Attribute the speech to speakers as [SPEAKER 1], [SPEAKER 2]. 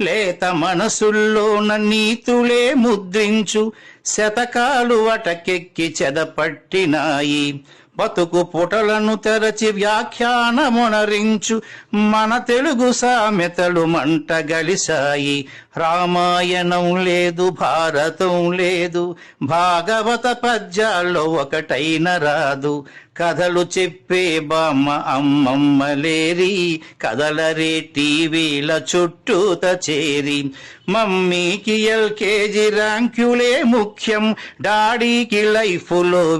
[SPEAKER 1] లేత మనసుల్లోన నీతులే ముద్రించు. శతకాలు అటకెక్కి చెదపట్టినాయి. బతుకు పుటలను తెరచి వ్యాఖ్యానమునరించు మన తెలుగు సామెతలు మంట గలిసాయి రామాయణం లేదు భారతం లేదు భాగవత పద్యాల్లో ఒకటైన రాదు. కథలు చెప్పే బామ్మ అమ్మమ్మ లేరి కథలరే టీవీల చుట్టూత చేరి. మమ్మీకి ఎల్కేజీ ర్యాంకులే ముఖ్యం. డాడీకి లైఫ్లో